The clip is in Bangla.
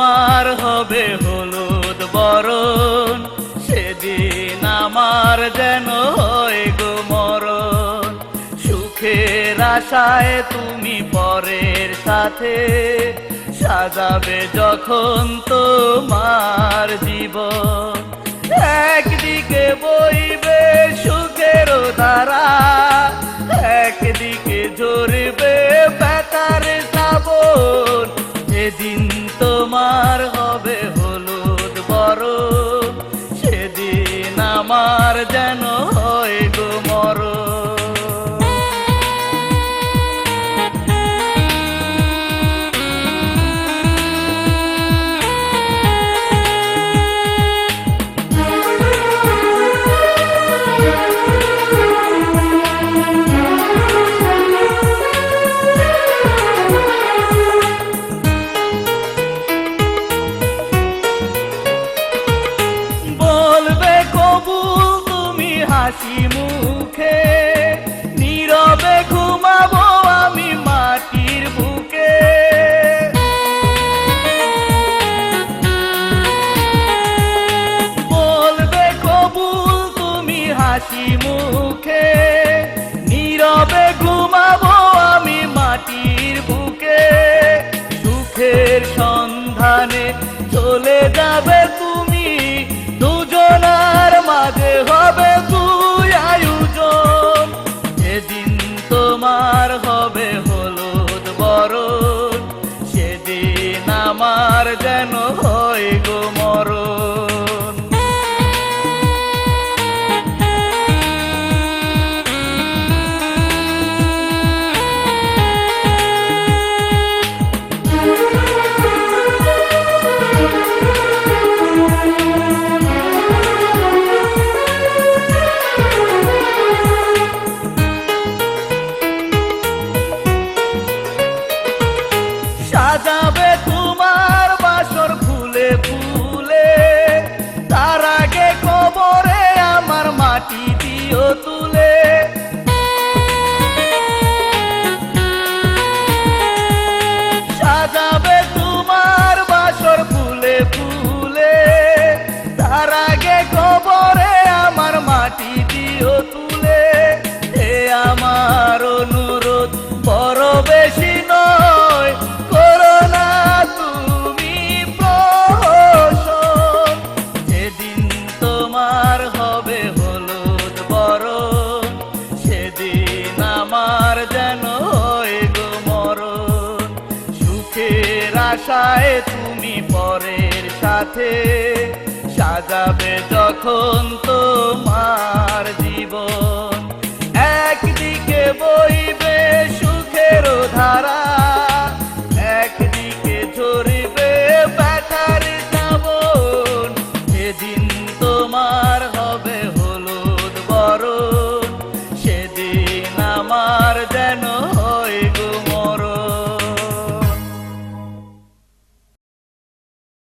তোমার হবে হলুদ বরণ, সেদিন আমার যেন হয় গো মরণ। সুখের আশায় তুমি পরের সাথে সাজাবে যখন তোমার জীবন। একদিকে বল হাসি মুখে আমার হবে হলুদ বরণ সেদিন আমার যেন যায় তুমি পরের সাথে সাজাবে যখন তোমার জীবন। একদিকে বইবে সুখের ধারা, একদিকে ঝরবে ব্যথার সেদিন তোমার হবে হলুদ সেদিন আমার যেন